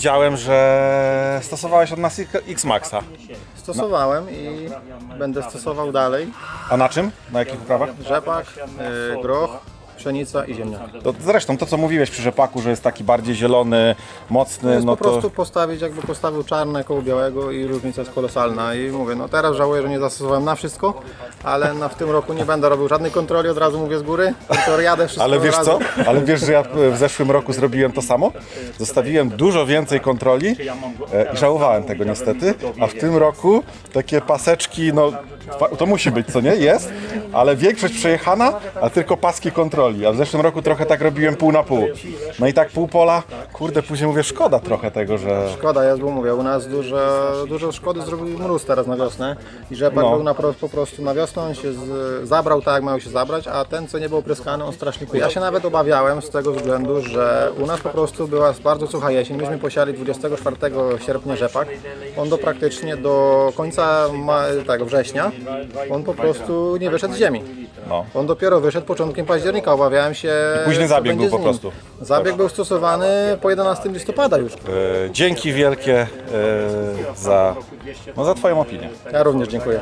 widziałem, że stosowałeś od nas X-Maxa. Stosowałem i będę stosował dalej. A na czym? Na jakich uprawach? Rzepak, y, groch, pszenica i ziemniak. To zresztą to, co mówiłeś przy rzepaku, że jest taki bardziej zielony, mocny, Jest no po to... prostu postawić, jakby postawił czarne koło białego i różnica jest kolosalna. I mówię, no teraz żałuję, że nie zastosowałem na wszystko, ale na w tym roku nie będę robił żadnej kontroli, od razu mówię z góry, tylko jadę wszystko Ale od wiesz razu. co? Ale wiesz, że ja w zeszłym roku zrobiłem to samo? Zostawiłem dużo więcej kontroli e, i żałowałem tego niestety, a w tym roku takie paseczki, no to musi być, co nie? Jest, ale większość przejechana, a tylko paski kontroli, a w zeszłym roku trochę tak robiłem pół na pół. No i tak pół pola, kurde, później mówię, szkoda trochę tego, że... Szkoda jest, bo mówię, u nas dużo, dużo szkody zrobił mróz teraz na wiosnę i rzepak No. był na, pro- po prostu na wiosnę, on się z, zabrał tak jak miał się zabrać, a ten co nie był pryskany, on strasznie kuje. Ja się nawet obawiałem z tego względu, że u nas po prostu była bardzo sucha jesień, myśmy posiali 24 sierpnia rzepak, on do praktycznie do końca ma, tak, września, on po prostu nie wyszedł z ziemi. No. On dopiero wyszedł początkiem października, obawiałem się... późny co zabieg był po prostu. Zabieg był stosowany po 11 listopada już. E, dzięki wielkie e, za, no, za Twoją opinię. Ja również dziękuję.